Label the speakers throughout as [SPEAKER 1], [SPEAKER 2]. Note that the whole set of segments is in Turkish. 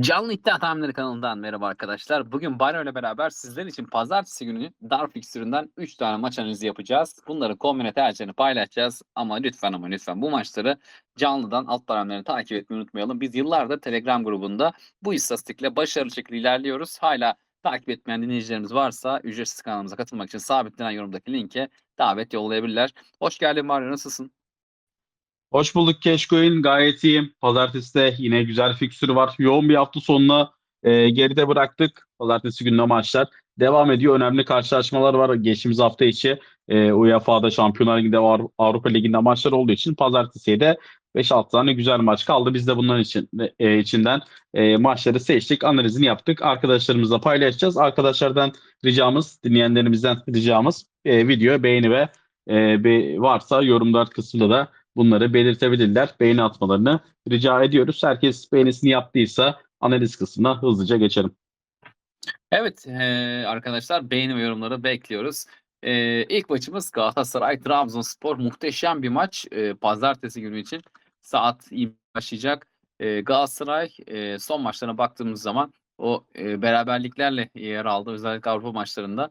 [SPEAKER 1] Canlı İddia Tahminleri kanalından merhaba arkadaşlar. Bugün Bayram ile beraber sizler için pazartesi günü dar fikstüründen 3 tane maç analizi yapacağız. Bunları kombine tercihlerini paylaşacağız. Ama lütfen ama lütfen bu maçları canlıdan alt tahminlerini takip etmeyi unutmayalım. Biz yıllardır Telegram grubunda bu istatistikle başarılı şekilde ilerliyoruz. Hala takip etmeyen dinleyicilerimiz varsa ücretsiz kanalımıza katılmak için sabitlenen yorumdaki linke davet yollayabilirler. Hoş geldin Mario nasılsın?
[SPEAKER 2] Hoş bulduk Keşkoy'un. Gayet iyiyim. Pazartesi yine güzel fikstürü var. Yoğun bir hafta sonuna e, geride bıraktık. Pazartesi gününe maçlar devam ediyor. Önemli karşılaşmalar var. Geçtiğimiz hafta içi e, UEFA'da Şampiyonlar Ligi'nde var, Avrupa Ligi'nde maçlar olduğu için pazartesiye de 5-6 tane güzel maç kaldı. Biz de bunların için, e, içinden e, maçları seçtik, analizini yaptık. Arkadaşlarımızla paylaşacağız. Arkadaşlardan ricamız, dinleyenlerimizden ricamız e, video beğeni ve e, bir varsa yorumlar kısmında da bunları belirtebilirler. Beğeni atmalarını rica ediyoruz. Herkes beğenisini yaptıysa analiz kısmına hızlıca geçelim.
[SPEAKER 1] Evet eee, arkadaşlar beğeni ve yorumları bekliyoruz. Eee ilk maçımız Galatasaray Trabzonspor muhteşem bir maç. Eee, pazartesi günü için saat başlayacak. Eee, Galatasaray eee, son maçlarına baktığımız zaman o eee, beraberliklerle yer aldı. Özellikle Avrupa maçlarında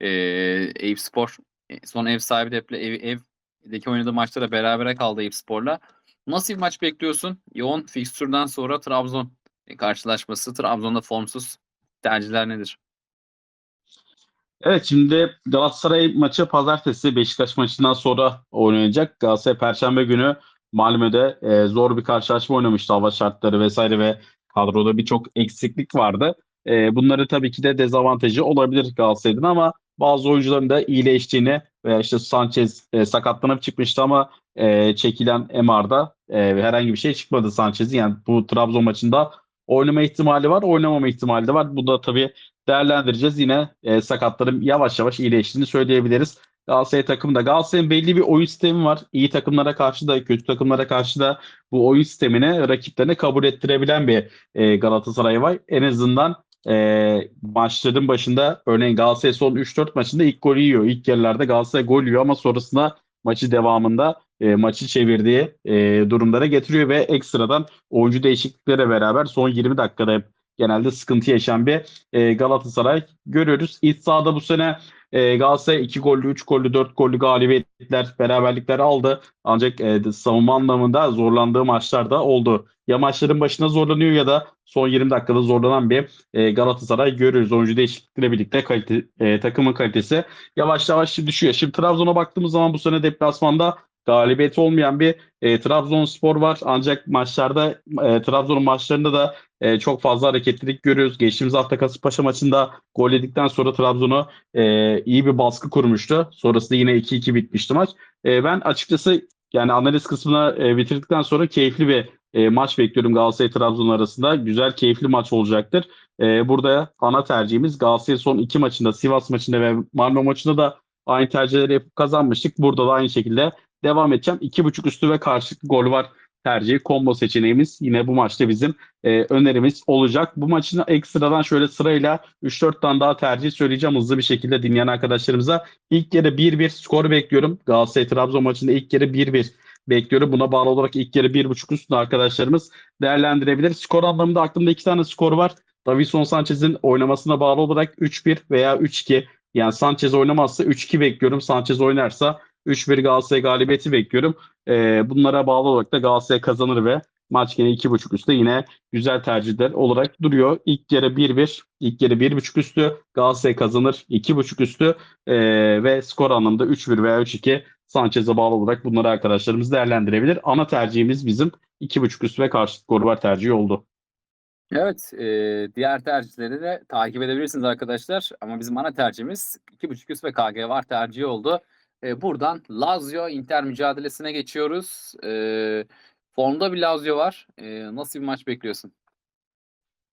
[SPEAKER 1] eee Eyüpspor e, son ev sahibi deple ev, evdeki oynadığı maçta da berabere kaldı Eyüpspor'la. Nasıl bir maç bekliyorsun? Yoğun fikstürden sonra Trabzon e, karşılaşması. Trabzon'da formsuz. Tercihler nedir?
[SPEAKER 2] Evet şimdi Galatasaray maçı pazartesi Beşiktaş maçından sonra oynanacak. Galatasaray Perşembe günü Malmö'de e, zor bir karşılaşma oynamıştı. Hava şartları vesaire ve kadroda birçok eksiklik vardı. E, bunları tabii ki de dezavantajı olabilir Galatasaray'ın ama bazı oyuncuların da iyileştiğini veya işte Sanchez e, sakatlanıp çıkmıştı ama e, çekilen MR'da e, herhangi bir şey çıkmadı Sanchez'in. Yani bu Trabzon maçında oynama ihtimali var, oynamama ihtimali de var. Bu da tabii değerlendireceğiz. Yine e, sakatların yavaş yavaş iyileştiğini söyleyebiliriz. Galatasaray takımında. Galatasaray'ın belli bir oyun sistemi var. İyi takımlara karşı da kötü takımlara karşı da bu oyun sistemini rakiplerine kabul ettirebilen bir e, Galatasaray var. En azından e, maçların başında örneğin Galatasaray son 3-4 maçında ilk golü yiyor. İlk yerlerde Galatasaray gol yiyor ama sonrasında maçı devamında e, maçı çevirdiği e, durumlara getiriyor ve ekstradan oyuncu değişikliklere beraber son 20 dakikada hep genelde sıkıntı yaşayan bir e, Galatasaray görüyoruz. İç sahada bu sene e, Galatasaray 2 gollü, 3 gollü, 4 gollü galibiyetler, beraberlikler aldı. Ancak e, savunma anlamında zorlandığı maçlar da oldu. Ya maçların başında zorlanıyor ya da son 20 dakikada zorlanan bir e, Galatasaray görüyoruz. Oyuncu değişiklikleriyle birlikte kalite, e, takımın kalitesi yavaş yavaş düşüyor. Şimdi Trabzon'a baktığımız zaman bu sene deplasmanda galibiyet olmayan bir e, Trabzonspor var. Ancak maçlarda e, Trabzon'un maçlarında da e, çok fazla hareketlilik görüyoruz. Geçtiğimiz hafta Kasımpaşa maçında gol yedikten sonra Trabzon'u e, iyi bir baskı kurmuştu. Sonrasında yine 2-2 bitmişti maç. E, ben açıkçası yani analiz kısmına e, bitirdikten sonra keyifli bir e, maç bekliyorum Galatasaray Trabzon arasında. Güzel, keyifli maç olacaktır. E, burada ana tercihimiz Galatasaray son iki maçında, Sivas maçında ve Marmara maçında da aynı tercihleri yapıp kazanmıştık. Burada da aynı şekilde devam edeceğim. 2.5 üstü ve karşılıklı gol var tercihi combo seçeneğimiz yine bu maçta bizim e, önerimiz olacak. Bu maçın ekstradan şöyle sırayla 3-4 tane daha tercih söyleyeceğim hızlı bir şekilde dinleyen arkadaşlarımıza. İlk yarı 1-1 skor bekliyorum. Galatasaray Trabzon maçında ilk yarı 1-1 bekliyorum. Buna bağlı olarak ilk yarı 1.5 üstünde arkadaşlarımız değerlendirebilir. Skor anlamında aklımda iki tane skor var. Davison Sanchez'in oynamasına bağlı olarak 3-1 veya 3-2 yani Sanchez oynamazsa 3-2 bekliyorum. Sanchez oynarsa 3-1 Galatasaray galibiyeti bekliyorum. E, bunlara bağlı olarak da Galatasaray kazanır ve maç yine 2.5 üstte yine güzel tercihler olarak duruyor. İlk yarı 1-1, ilk yarı 1.5 üstü Galatasaray kazanır 2.5 üstü e, ve skor anlamında 3-1 veya 3-2 Sanchez'e bağlı olarak bunları arkadaşlarımız değerlendirebilir. Ana tercihimiz bizim 2.5 üstü ve karşılık gol var tercihi oldu.
[SPEAKER 1] Evet, e, diğer tercihleri de takip edebilirsiniz arkadaşlar. Ama bizim ana tercihimiz 2.5 üst ve KG var tercihi oldu. E, buradan Lazio Inter mücadelesine geçiyoruz. E, formda bir Lazio var. E, nasıl bir maç bekliyorsun?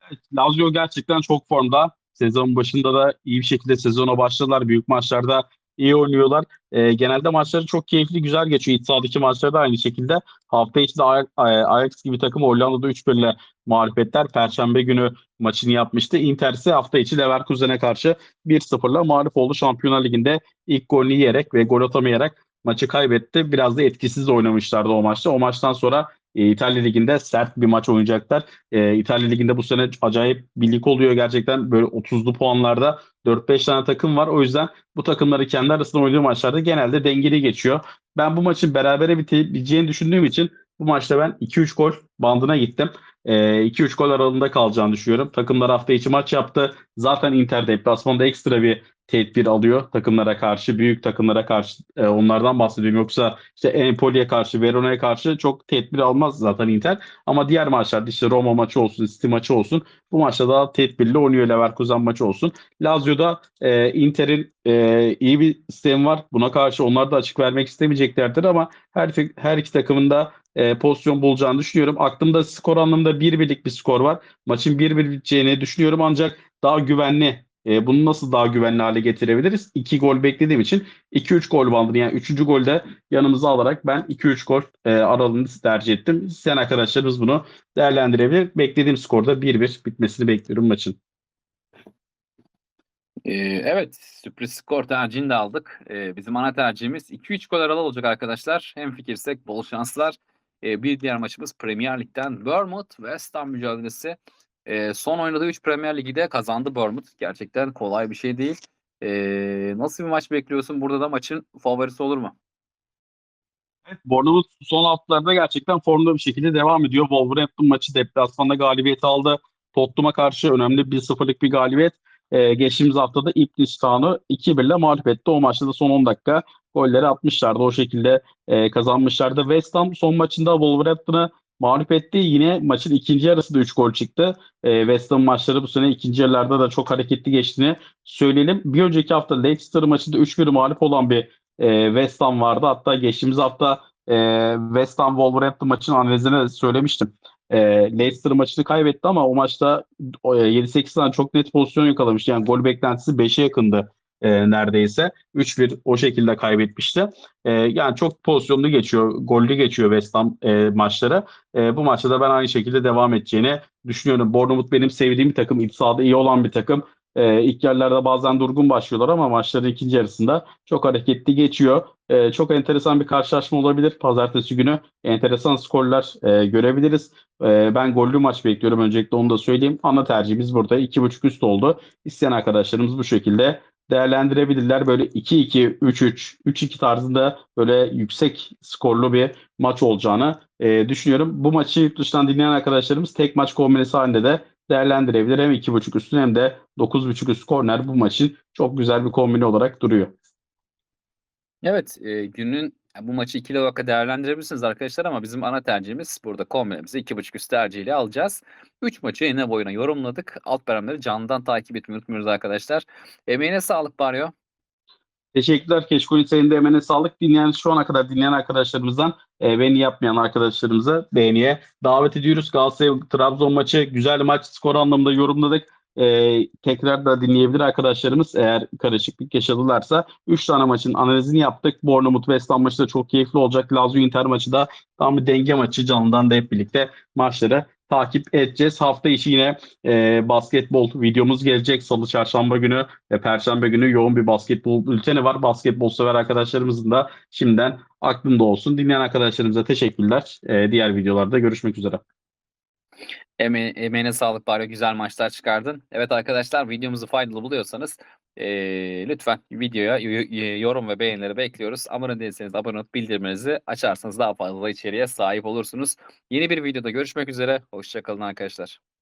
[SPEAKER 2] Evet, Lazio gerçekten çok formda. Sezon başında da iyi bir şekilde sezona başladılar. Büyük maçlarda iyi oynuyorlar. E, genelde maçları çok keyifli, güzel geçiyor. İç sahadaki maçları da aynı şekilde. Hafta içinde Ajax, Ajax gibi takım Hollanda'da 3-1 ile mağlupiyetler. Perşembe günü maçını yapmıştı. Inter ise hafta içi Leverkusen'e karşı 1-0'la mağlup oldu. Şampiyonlar Ligi'nde ilk golünü yiyerek ve gol atamayarak maçı kaybetti. Biraz da etkisiz oynamışlardı o maçta. O maçtan sonra e, İtalya Ligi'nde sert bir maç oynayacaklar. E, İtalya Ligi'nde bu sene acayip bir lig oluyor gerçekten. Böyle 30'lu puanlarda 4-5 tane takım var. O yüzden bu takımları kendi arasında oynadığı maçlarda genelde dengeli geçiyor. Ben bu maçın berabere bitebileceğini düşündüğüm için bu maçta ben 2-3 gol bandına gittim. E, 2-3 gol aralığında kalacağını düşünüyorum. Takımlar hafta içi maç yaptı. Zaten Inter deplasmanda ekstra bir tedbir alıyor takımlara karşı, büyük takımlara karşı e, onlardan bahsediyorum. Yoksa işte Empoli'ye karşı, Verona'ya karşı çok tedbir almaz zaten Inter. Ama diğer maçlarda işte Roma maçı olsun, City maçı olsun bu maçta daha tedbirli oynuyor Leverkusen maçı olsun. Lazio'da e, Inter'in e, iyi bir sistemi var. Buna karşı onlar da açık vermek istemeyeceklerdir ama her, her iki takımın da e, pozisyon bulacağını düşünüyorum. Aklımda skor anlamında 1-1'lik bir skor var. Maçın 1-1 biteceğini düşünüyorum ancak daha güvenli e, bunu nasıl daha güvenli hale getirebiliriz? 2 gol beklediğim için 2-3 gol bandını yani 3. golde yanımıza alarak ben 2-3 gol e, aralığını tercih ettim. Sen arkadaşlarımız bunu değerlendirebilir. Beklediğim skorda 1-1 bitmesini bekliyorum maçın.
[SPEAKER 1] Ee, evet, sürpriz skor tercihini de aldık. Ee, bizim ana tercihimiz 2-3 gol aralı olacak arkadaşlar. Hem fikirsek bol şanslar. Ee, bir diğer maçımız Premier Lig'den Bournemouth West Ham mücadelesi. Ee, son oynadığı 3 Premier Ligi de kazandı Bournemouth. Gerçekten kolay bir şey değil. Ee, nasıl bir maç bekliyorsun? Burada da maçın favorisi olur mu?
[SPEAKER 2] Evet, Bournemouth son haftalarda gerçekten formda bir şekilde devam ediyor. Wolverhampton maçı deplasmanda galibiyet aldı. Tottenham'a karşı önemli 1-0'lık bir galibiyet. Ee, geçtiğimiz haftada Ipswich Town'u 2-1 ile mağlup etti. O maçta da son 10 dakika golleri atmışlardı. O şekilde e, kazanmışlardı. West Ham son maçında Wolverhampton'ı mağlup etti. Yine maçın ikinci yarısında 3 gol çıktı. E, West Ham maçları bu sene ikinci yarılarda da çok hareketli geçtiğini söyleyelim. Bir önceki hafta Leicester maçında 3-1 mağlup olan bir e, West Ham vardı. Hatta geçtiğimiz hafta e, West Ham Wolverhampton maçının analizini söylemiştim. E, Leicester maçını kaybetti ama o maçta e, 7-8 tane çok net pozisyon yakalamıştı. Yani gol beklentisi 5'e yakındı e, neredeyse. 3-1 o şekilde kaybetmişti. E, yani çok pozisyonlu geçiyor, gollü geçiyor West Ham e, maçları. E, bu maçta da ben aynı şekilde devam edeceğini düşünüyorum. Bournemouth benim sevdiğim bir takım, iç iyi olan bir takım. E, ilk yerlerde bazen durgun başlıyorlar ama maçların ikinci yarısında çok hareketli geçiyor. E, çok enteresan bir karşılaşma olabilir. Pazartesi günü enteresan skorlar e, görebiliriz. E, ben gollü maç bekliyorum. Öncelikle onu da söyleyeyim. Ana tercihimiz burada 2.5 üst oldu. İsteyen arkadaşlarımız bu şekilde değerlendirebilirler. Böyle 2-2, 3-3, 3-2 tarzında böyle yüksek skorlu bir maç olacağını e, düşünüyorum. Bu maçı yurt dışından dinleyen arkadaşlarımız tek maç kombinesi halinde de değerlendirebilir. Hem 2.5 üstün hem de 9.5 üst korner bu maçın çok güzel bir kombine olarak duruyor.
[SPEAKER 1] Evet, e, günün bu maçı ikili olarak değerlendirebilirsiniz arkadaşlar ama bizim ana tercihimiz burada kombinemizi 2.5 üst tercihiyle alacağız. 3 maçı yine boyuna yorumladık. Alt bölümleri canlıdan takip etmeyi unutmuyoruz arkadaşlar. Emeğine sağlık Baryo.
[SPEAKER 2] Teşekkürler Keşkol senin de emeğine sağlık. Dinleyen şu ana kadar dinleyen arkadaşlarımızdan e, beğeni yapmayan arkadaşlarımıza beğeniye davet ediyoruz. Galatasaray Trabzon maçı güzel maç skor anlamında yorumladık. E, tekrar da dinleyebilir arkadaşlarımız eğer karışıklık yaşadılarsa. 3 tane maçın analizini yaptık. Bournemouth West Ham maçı da çok keyifli olacak. Lazio Inter maçı da tam bir denge maçı canlıdan da hep birlikte maçları takip edeceğiz. Hafta içi yine e, basketbol videomuz gelecek. Salı, çarşamba günü ve perşembe günü yoğun bir basketbol bülteni var. Basketbol sever arkadaşlarımızın da şimdiden aklında olsun. Dinleyen arkadaşlarımıza teşekkürler. E, diğer videolarda görüşmek üzere.
[SPEAKER 1] Eme emeğine sağlık Baryo. Güzel maçlar çıkardın. Evet arkadaşlar videomuzu faydalı buluyorsanız e, lütfen videoya yorum ve beğenileri bekliyoruz. Abone değilseniz abone olup bildirimlerinizi açarsanız daha fazla içeriğe sahip olursunuz. Yeni bir videoda görüşmek üzere. Hoşçakalın arkadaşlar.